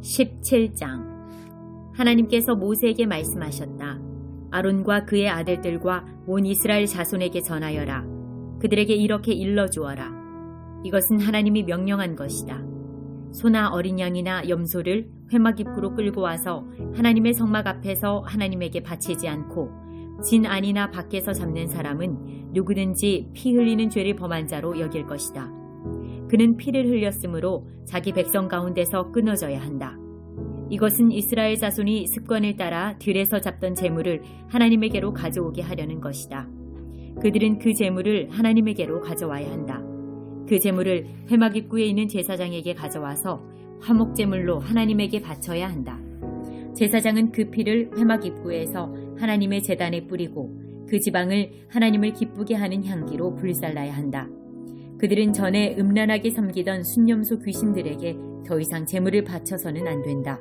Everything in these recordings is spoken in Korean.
17장 하나님께서 모세에게 말씀하셨다. 아론과 그의 아들들과 온 이스라엘 자손에게 전하여라. 그들에게 이렇게 일러 주어라. 이것은 하나님이 명령한 것이다. 소나 어린 양이나 염소를 회막 입구로 끌고 와서 하나님의 성막 앞에서 하나님에게 바치지 않고 진 안이나 밖에서 잡는 사람은 누구든지 피 흘리는 죄를 범한 자로 여길 것이다. 그는 피를 흘렸으므로 자기 백성 가운데서 끊어져야 한다. 이것은 이스라엘 자손이 습관을 따라 들에서 잡던 재물을 하나님에게로 가져오게 하려는 것이다. 그들은 그 재물을 하나님에게로 가져와야 한다. 그 재물을 회막 입구에 있는 제사장에게 가져와서 화목 제물로 하나님에게 바쳐야 한다. 제사장은 그 피를 회막 입구에서 하나님의 제단에 뿌리고 그 지방을 하나님을 기쁘게 하는 향기로 불살라야 한다. 그들은 전에 음란하게 섬기던 순념소 귀신들에게 더 이상 재물을 바쳐서는 안 된다.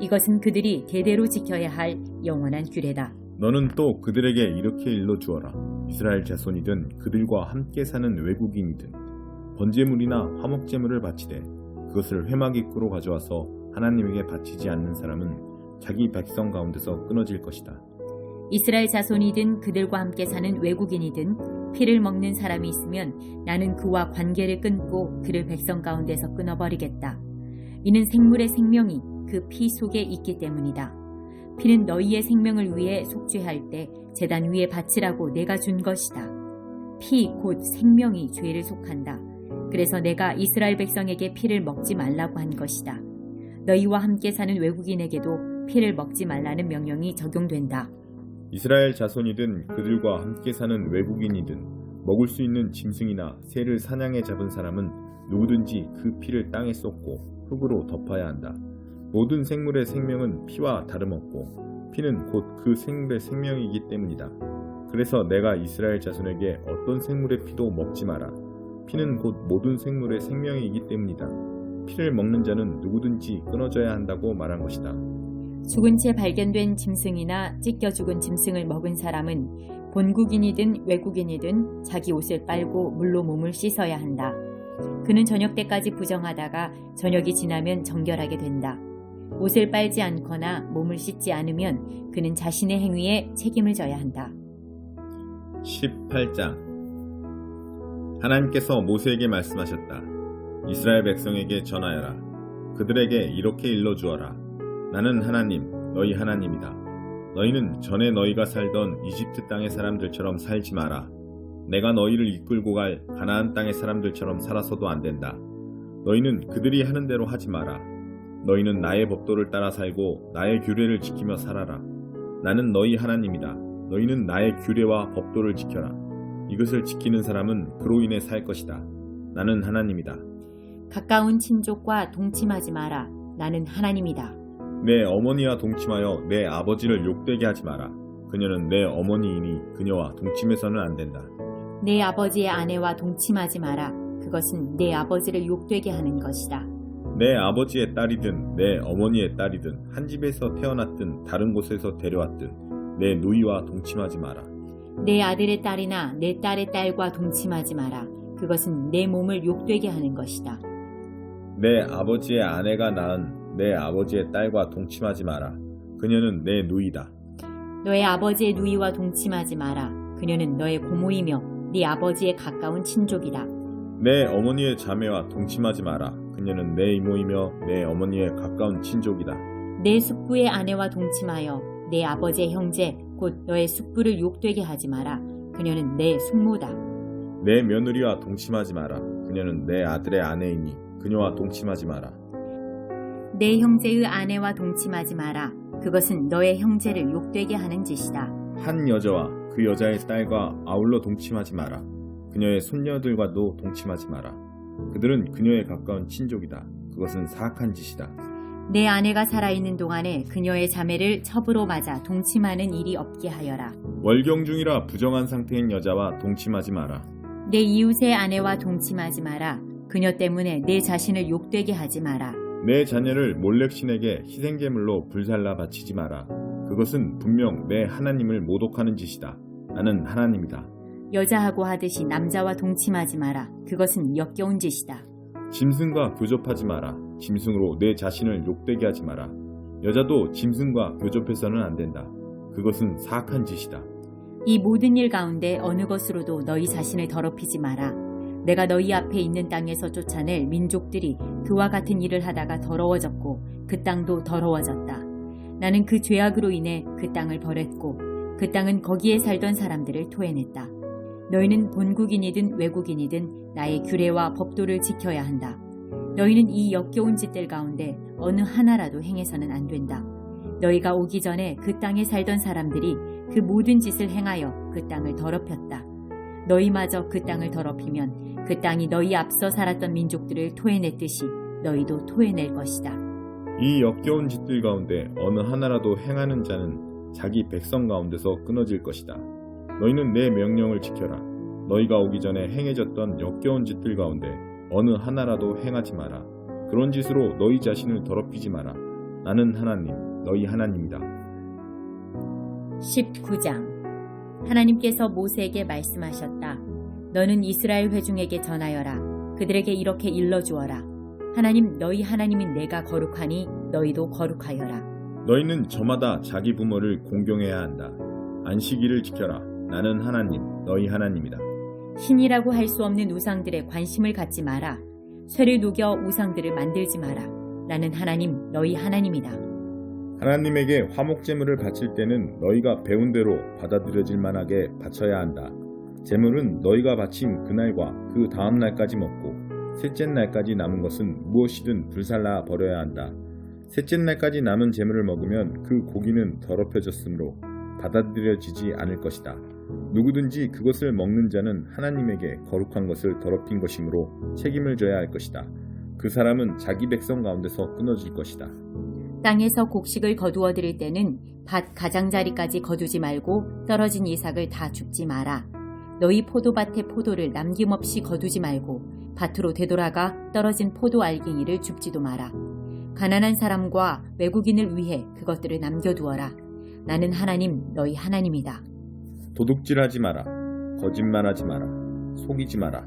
이것은 그들이 대대로 지켜야 할 영원한 규례다. 너는 또 그들에게 이렇게 일러 주어라. 이스라엘 자손이든 그들과 함께 사는 외국인이든 번제물이나 화목제물을 바치되 그것을 회막 입구로 가져와서 하나님에게 바치지 않는 사람은 자기 백성 가운데서 끊어질 것이다. 이스라엘 자손이든 그들과 함께 사는 외국인이든 피를 먹는 사람이 있으면 나는 그와 관계를 끊고 그를 백성 가운데서 끊어버리겠다. 이는 생물의 생명이 그 피 속에 있기 때문이다. 피는 너희의 생명을 위해 속죄할 때 재단 위에 바치라고 내가 준 것이다. 피 곧 생명이 죄를 속한다. 그래서 내가 이스라엘 백성에게 피를 먹지 말라고 한 것이다. 너희와 함께 사는 외국인에게도 피를 먹지 말라는 명령이 적용된다. 이스라엘 자손이든 그들과 함께 사는 외국인이든 먹을 수 있는 짐승이나 새를 사냥해 잡은 사람은 누구든지 그 피를 땅에 쏟고 흙으로 덮어야 한다. 모든 생물의 생명은 피와 다름없고 피는 곧 그 생물의 생명이기 때문이다. 그래서 내가 이스라엘 자손에게 어떤 생물의 피도 먹지 마라. 피는 곧 모든 생물의 생명이기 때문이다. 피를 먹는 자는 누구든지 끊어져야 한다고 말한 것이다. 죽은 채 발견된 짐승이나 찢겨 죽은 짐승을 먹은 사람은 본국인이든 외국인이든 자기 옷을 빨고 물로 몸을 씻어야 한다. 그는 저녁 때까지 부정하다가 저녁이 지나면 정결하게 된다. 옷을 빨지 않거나 몸을 씻지 않으면 그는 자신의 행위에 책임을 져야 한다. 18장 하나님께서 모세에게 말씀하셨다. 이스라엘 백성에게 전하여라. 그들에게 이렇게 일러 주어라. 나는 하나님, 너희 하나님이다. 너희는 전에 너희가 살던 이집트 땅의 사람들처럼 살지 마라. 내가 너희를 이끌고 갈 가나안 땅의 사람들처럼 살아서도 안 된다. 너희는 그들이 하는 대로 하지 마라. 너희는 나의 법도를 따라 살고 나의 규례를 지키며 살아라. 나는 너희 하나님이다. 너희는 나의 규례와 법도를 지켜라. 이것을 지키는 사람은 그로 인해 살 것이다. 나는 하나님이다. 가까운 친족과 동침하지 마라. 나는 하나님이다. 내 어머니와 동침하여 내 아버지를 욕되게 하지 마라. 그녀는 내 어머니이니 그녀와 동침해서는 안 된다. 내 아버지의 아내와 동침하지 마라. 그것은 내 아버지를 욕되게 하는 것이다. 내 아버지의 딸이든 내 어머니의 딸이든 한 집에서 태어났든 다른 곳에서 데려왔든 내 누이와 동침하지 마라. 내 아들의 딸이나 내 딸의 딸과 동침하지 마라. 그것은 내 몸을 욕되게 하는 것이다. 내 아버지의 아내가 낳은 내 아버지의 딸과 동침하지 마라. 그녀는 내 누이다. 너의 아버지의 누이와 동침하지 마라. 그녀는 너의 고모이며 네 아버지의 가까운 친족이다. 내 어머니의 자매와 동침하지 마라. 그녀는 내 이모이며 내 어머니의 가까운 친족이다. 내 숙부의 아내와 동침하여 내 아버지의 형제 곧 너의 숙부를 욕되게 하지 마라. 그녀는 내 숙모다. 내 며느리와 동침하지 마라. 그녀는 내 아들의 아내이니 그녀와 동침하지 마라. 내 형제의 아내와 동침하지 마라. 그것은 너의 형제를 욕되게 하는 짓이다. 한 여자와 그 여자의 딸과 아울러 동침하지 마라. 그녀의 손녀들과도 동침하지 마라. 그들은 그녀의 가까운 친족이다. 그것은 사악한 짓이다. 내 아내가 살아있는 동안에 그녀의 자매를 첩으로 맞아 동침하는 일이 없게 하여라. 월경 중이라 부정한 상태인 여자와 동침하지 마라. 내 이웃의 아내와 동침하지 마라. 그녀 때문에 내 자신을 욕되게 하지 마라. 내 자녀를 몰렉신에게 희생제물로 불살라 바치지 마라. 그것은 분명 내 하나님을 모독하는 짓이다. 나는 하나님이다. 여자하고 하듯이 남자와 동침하지 마라. 그것은 역겨운 짓이다. 짐승과 교접하지 마라. 짐승으로 내 자신을 욕되게 하지 마라. 여자도 짐승과 교접해서는 안 된다. 그것은 사악한 짓이다. 이 모든 일 가운데 어느 것으로도 너희 자신을 더럽히지 마라. 내가 너희 앞에 있는 땅에서 쫓아낼 민족들이 그와 같은 일을 하다가 더러워졌고 그 땅도 더러워졌다. 나는 그 죄악으로 인해 그 땅을 벌했고 그 땅은 거기에 살던 사람들을 토해냈다. 너희는 본국인이든 외국인이든 나의 규례와 법도를 지켜야 한다. 너희는 이 역겨운 짓들 가운데 어느 하나라도 행해서는 안 된다. 너희가 오기 전에 그 땅에 살던 사람들이 그 모든 짓을 행하여 그 땅을 더럽혔다. 너희마저 그 땅을 더럽히면 그 땅이 너희 앞서 살았던 민족들을 토해냈듯이 너희도 토해낼 것이다. 이 역겨운 짓들 가운데 어느 하나라도 행하는 자는 자기 백성 가운데서 끊어질 것이다. 너희는 내 명령을 지켜라. 너희가 오기 전에 행해졌던 역겨운 짓들 가운데 어느 하나라도 행하지 마라. 그런 짓으로 너희 자신을 더럽히지 마라. 나는 하나님, 너희 하나님이다. 19장 하나님께서 모세에게 말씀하셨다. 너는 이스라엘 회중에게 전하여라. 그들에게 이렇게 일러주어라. 하나님 너희 하나님인 내가 거룩하니 너희도 거룩하여라. 너희는 저마다 자기 부모를 공경해야 한다. 안식일을 지켜라. 나는 하나님, 너희 하나님이다. 신이라고 할 수 없는 우상들에 관심을 갖지 마라. 쇠를 녹여 우상들을 만들지 마라. 나는 하나님 너희 하나님이다. 하나님에게 화목제물을 바칠 때는 너희가 배운 대로 받아들여질 만하게 바쳐야 한다. 제물은 너희가 바친 그날과 그 다음 날까지 먹고 셋째 날까지 남은 것은 무엇이든 불살라 버려야 한다. 셋째 날까지 남은 제물을 먹으면 그 고기는 더럽혀졌으므로 받아들여지지 않을 것이다. 누구든지 그것을 먹는 자는 하나님에게 거룩한 것을 더럽힌 것이므로 책임을 져야 할 것이다. 그 사람은 자기 백성 가운데서 끊어질 것이다. 땅에서 곡식을 거두어 드릴 때는 밭 가장자리까지 거두지 말고 떨어진 이삭을 다 줍지 마라. 너희 포도밭의 포도를 남김없이 거두지 말고 밭으로 되돌아가 떨어진 포도 알갱이를 줍지도 마라. 가난한 사람과 외국인을 위해 그것들을 남겨두어라. 나는 하나님 너희 하나님이다. 도둑질하지 마라. 거짓말하지 마라. 속이지 마라.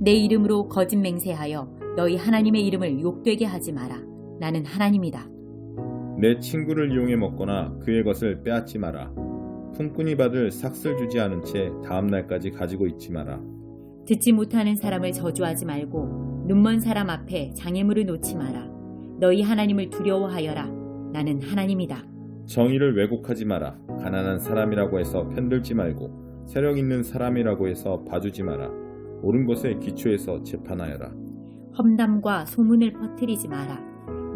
내 이름으로 거짓 맹세하여 너희 하나님의 이름을 욕되게 하지 마라. 나는 하나님이다. 내 친구를 이용해 먹거나 그의 것을 빼앗지 마라. 품꾼이 받을 삭슬 주지 않은 채 다음 날까지 가지고 있지 마라. 듣지 못하는 사람을 저주하지 말고 눈먼 사람 앞에 장애물을 놓지 마라. 너희 하나님을 두려워하여라. 나는 하나님이다. 정의를 왜곡하지 마라. 가난한 사람이라고 해서 편들지 말고 세력 있는 사람이라고 해서 봐주지 마라. 옳은 것에 기초해서 재판하여라. 험담과 소문을 퍼뜨리지 마라.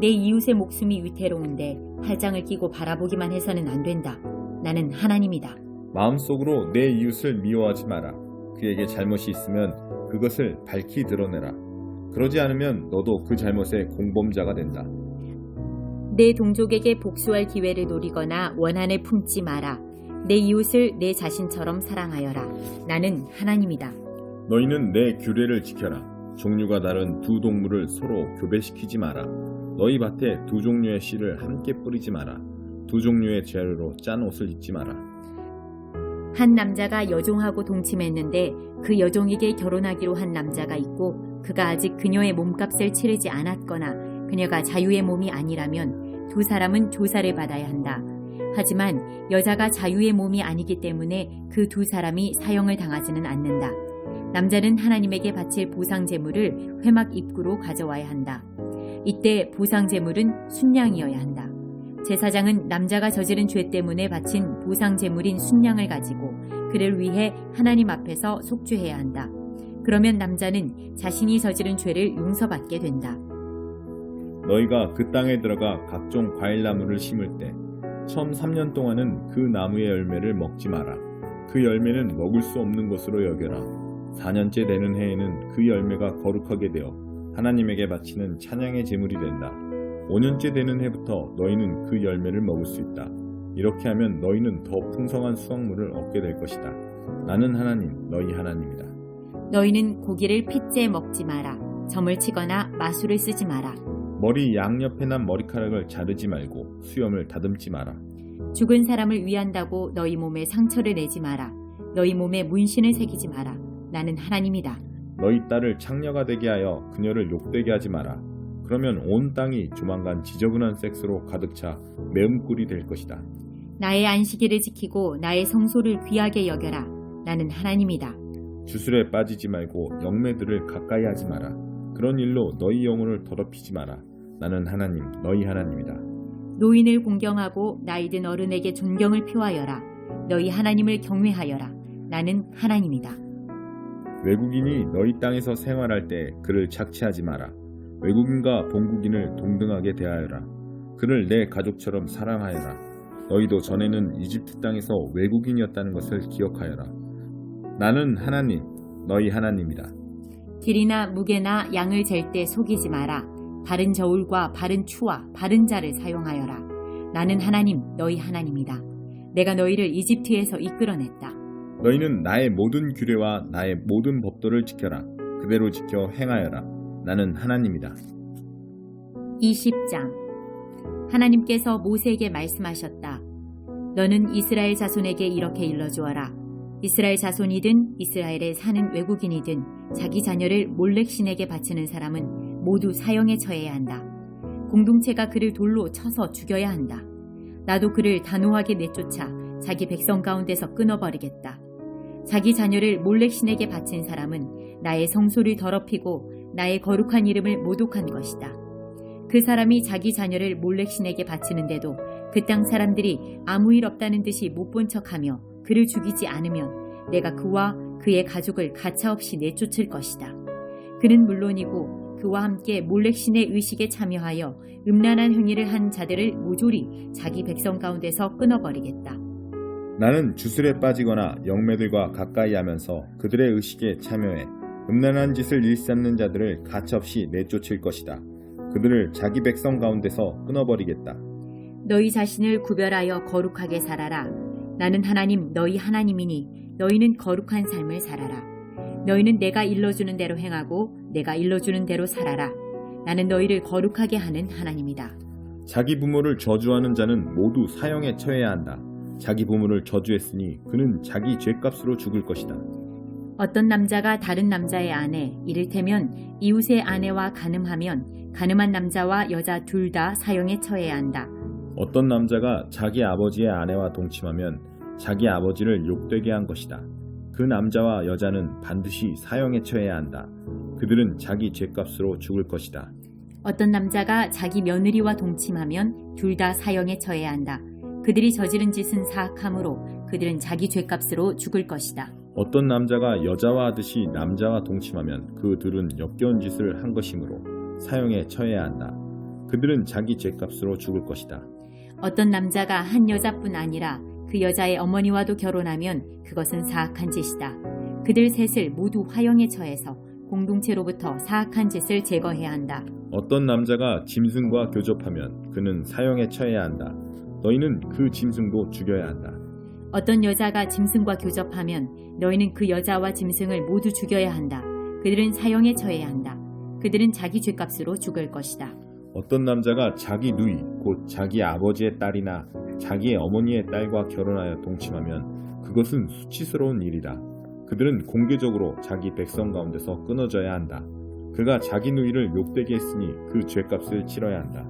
내 이웃의 목숨이 위태로운데 팔짱을 끼고 바라보기만 해서는 안 된다. 나는 하나님이다. 마음속으로 내 이웃을 미워하지 마라. 그에게 잘못이 있으면 그것을 밝히 드러내라. 그러지 않으면 너도 그 잘못의 공범자가 된다. 내 동족에게 복수할 기회를 노리거나 원한을 품지 마라. 내 이웃을 내 자신처럼 사랑하여라. 나는 하나님이다. 너희는 내 규례를 지켜라. 종류가 다른 두 동물을 서로 교배시키지 마라. 너희 밭에 두 종류의 씨를 함께 뿌리지 마라. 두 종류의 재료로 짠 옷을 입지 마라. 한 남자가 여종하고 동침했는데 그 여종에게 결혼하기로 한 남자가 있고 그가 아직 그녀의 몸값을 치르지 않았거나 그녀가 자유의 몸이 아니라면 두 사람은 조사를 받아야 한다. 하지만 여자가 자유의 몸이 아니기 때문에 그 두 사람이 사형을 당하지는 않는다. 남자는 하나님에게 바칠 보상 제물을 회막 입구로 가져와야 한다. 이때 보상 제물은 순양이어야 한다. 제사장은 남자가 저지른 죄 때문에 바친 보상 제물인 순양을 가지고 그를 위해 하나님 앞에서 속죄해야 한다. 그러면 남자는 자신이 저지른 죄를 용서받게 된다. 너희가 그 땅에 들어가 각종 과일 나무를 심을 때 처음 3년 동안은 그 나무의 열매를 먹지 마라. 그 열매는 먹을 수 없는 것으로 여겨라. 4년째 되는 해에는 그 열매가 거룩하게 되어 하나님에게 바치는 찬양의 제물이 된다. 5년째 되는 해부터 너희는 그 열매를 먹을 수 있다. 이렇게 하면 너희는 더 풍성한 수확물을 얻게 될 것이다. 나는 하나님, 너희 하나님이다. 너희는 고기를 핏째 먹지 마라. 점을 치거나 마술을 쓰지 마라. 머리 양옆에 난 머리카락을 자르지 말고 수염을 다듬지 마라. 죽은 사람을 위한다고 너희 몸에 상처를 내지 마라. 너희 몸에 문신을 새기지 마라. 나는 하나님이다. 너희 딸을 창녀가 되게 하여 그녀를 욕되게 하지 마라. 그러면 온 땅이 조만간 지저분한 섹스로 가득 차 매음꿀이 될 것이다. 나의 안식일을 지키고 나의 성소를 귀하게 여겨라. 나는 하나님이다. 주술에 빠지지 말고 영매들을 가까이 하지 마라. 그런 일로 너희 영혼을 더럽히지 마라. 나는 하나님, 너희 하나님이다. 노인을 공경하고 나이든 어른에게 존경을 표하여라. 너희 하나님을 경외하여라. 나는 하나님이다. 외국인이 너희 땅에서 생활할 때 그를 착취하지 마라. 외국인과 본국인을 동등하게 대하여라. 그를 내 가족처럼 사랑하여라. 너희도 전에는 이집트 땅에서 외국인이었다는 것을 기억하여라. 나는 하나님, 너희 하나님이다. 길이나 무게나 양을 잴 때 속이지 마라. 바른 저울과 바른 추와 바른 자를 사용하여라. 나는 하나님, 너희 하나님이다. 내가 너희를 이집트에서 이끌어냈다. 너희는 나의 모든 규례와 나의 모든 법도를 지켜라. 그대로 지켜 행하여라. 나는 하나님이다. 20장 하나님께서 모세에게 말씀하셨다. 너는 이스라엘 자손에게 이렇게 일러주어라. 이스라엘 자손이든 이스라엘에 사는 외국인이든 자기 자녀를 몰렉 신에게 바치는 사람은 모두 사형에 처해야 한다. 공동체가 그를 돌로 쳐서 죽여야 한다. 나도 그를 단호하게 내쫓아 자기 백성 가운데서 끊어버리겠다. 자기 자녀를 몰렉 신에게 바친 사람은 나의 성소를 더럽히고 나의 거룩한 이름을 모독한 것이다. 그 사람이 자기 자녀를 몰렉 신에게 바치는데도 그 땅 사람들이 아무 일 없다는 듯이 못 본 척하며 그를 죽이지 않으면 내가 그와 그의 가족을 가차없이 내쫓을 것이다. 그는 물론이고 그와 함께 몰렉 신의 의식에 참여하여 음란한 행위를 한 자들을 모조리 자기 백성 가운데서 끊어버리겠다. 나는 주술에 빠지거나 영매들과 가까이 하면서 그들의 의식에 참여해 음란한 짓을 일삼는 자들을 가차없이 내쫓을 것이다. 그들을 자기 백성 가운데서 끊어버리겠다. 너희 자신을 구별하여 거룩하게 살아라. 나는 하나님 너희 하나님이니 너희는 거룩한 삶을 살아라. 너희는 내가 일러주는 대로 행하고 내가 일러주는 대로 살아라. 나는 너희를 거룩하게 하는 하나님이다. 자기 부모를 저주하는 자는 모두 사형에 처해야 한다. 자기 부모를 저주했으니 그는 자기 죄값으로 죽을 것이다. 어떤 남자가 다른 남자의 아내, 이를테면 이웃의 아내와 간음하면 간음한 남자와 여자 둘 다 사형에 처해야 한다. 어떤 남자가 자기 아버지의 아내와 동침하면 자기 아버지를 욕되게 한 것이다. 그 남자와 여자는 반드시 사형에 처해야 한다. 그들은 자기 죄값으로 죽을 것이다. 어떤 남자가 자기 며느리와 동침하면 둘 다 사형에 처해야 한다. 그들이 저지른 짓은 사악함으로 그들은 자기 죄값으로 죽을 것이다. 어떤 남자가 여자와 하듯이 남자와 동침하면 그들은 역겨운 짓을 한 것이므로 사형에 처해야 한다. 그들은 자기 죄값으로 죽을 것이다. 어떤 남자가 한 여자뿐 아니라 그 여자의 어머니와도 결혼하면 그것은 사악한 짓이다. 그들 셋을 모두 화형에 처해서 공동체로부터 사악한 짓을 제거해야 한다. 어떤 남자가 짐승과 교접하면 그는 사형에 처해야 한다. 너희는 그 짐승도 죽여야 한다. 어떤 여자가 짐승과 교접하면 너희는 그 여자와 짐승을 모두 죽여야 한다. 그들은 사형에 처해야 한다. 그들은 자기 죄값으로 죽을 것이다. 어떤 남자가 자기 누이 곧 자기 아버지의 딸이나 자기의 어머니의 딸과 결혼하여 동침하면 그것은 수치스러운 일이다. 그들은 공개적으로 자기 백성 가운데서 끊어져야 한다. 그가 자기 누이를 욕되게 했으니 그 죄값을 치러야 한다.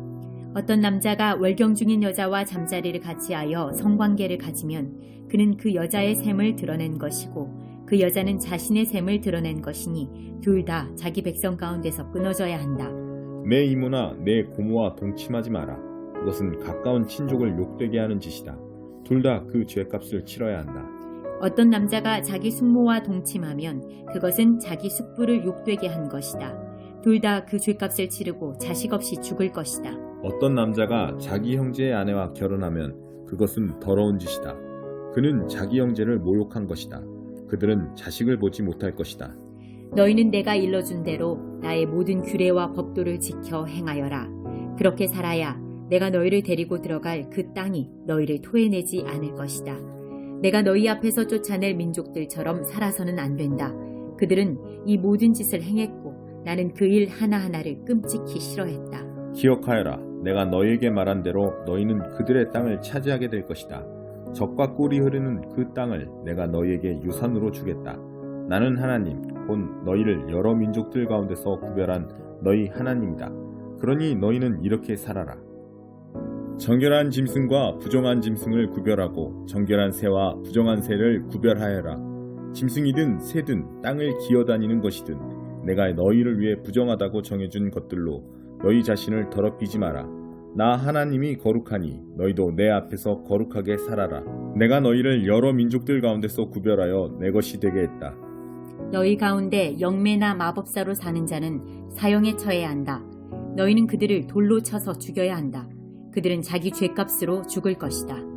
어떤 남자가 월경 중인 여자와 잠자리를 같이 하여 성관계를 가지면 그는 그 여자의 셈을 드러낸 것이고 그 여자는 자신의 셈을 드러낸 것이니 둘 다 자기 백성 가운데서 끊어져야 한다. 내 이모나 내 고모와 동침하지 마라. 그것은 가까운 친족을 욕되게 하는 짓이다. 둘 다 그 죄값을 치러야 한다. 어떤 남자가 자기 숙모와 동침하면 그것은 자기 숙부를 욕되게 한 것이다. 둘 다 그 죄값을 치르고 자식 없이 죽을 것이다. 어떤 남자가 자기 형제의 아내와 결혼하면 그것은 더러운 짓이다. 그는 자기 형제를 모욕한 것이다. 그들은 자식을 보지 못할 것이다. 너희는 내가 일러준 대로 나의 모든 규례와 법도를 지켜 행하여라. 그렇게 살아야 내가 너희를 데리고 들어갈 그 땅이 너희를 토해내지 않을 것이다. 내가 너희 앞에서 쫓아낼 민족들처럼 살아서는 안 된다. 그들은 이 모든 짓을 행했고 나는 그 일 하나하나를 끔찍히 싫어했다. 기억하여라. 내가 너희에게 말한 대로 너희는 그들의 땅을 차지하게 될 것이다. 적과 꿀이 흐르는 그 땅을 내가 너희에게 유산으로 주겠다. 나는 하나님, 본 너희를 여러 민족들 가운데서 구별한 너희 하나님이다. 그러니 너희는 이렇게 살아라. 정결한 짐승과 부정한 짐승을 구별하고 정결한 새와 부정한 새를 구별하여라. 짐승이든 새든 땅을 기어다니는 것이든 내가 너희를 위해 부정하다고 정해준 것들로 너희 자신을 더럽히지 마라. 나 하나님이 거룩하니 너희도 내 앞에서 거룩하게 살아라. 내가 너희를 여러 민족들 가운데서 구별하여 내 것이 되게 했다. 너희 가운데 영매나 마법사로 사는 자는 사형에 처해야 한다. 너희는 그들을 돌로 쳐서 죽여야 한다. 그들은 자기 죄값으로 죽을 것이다.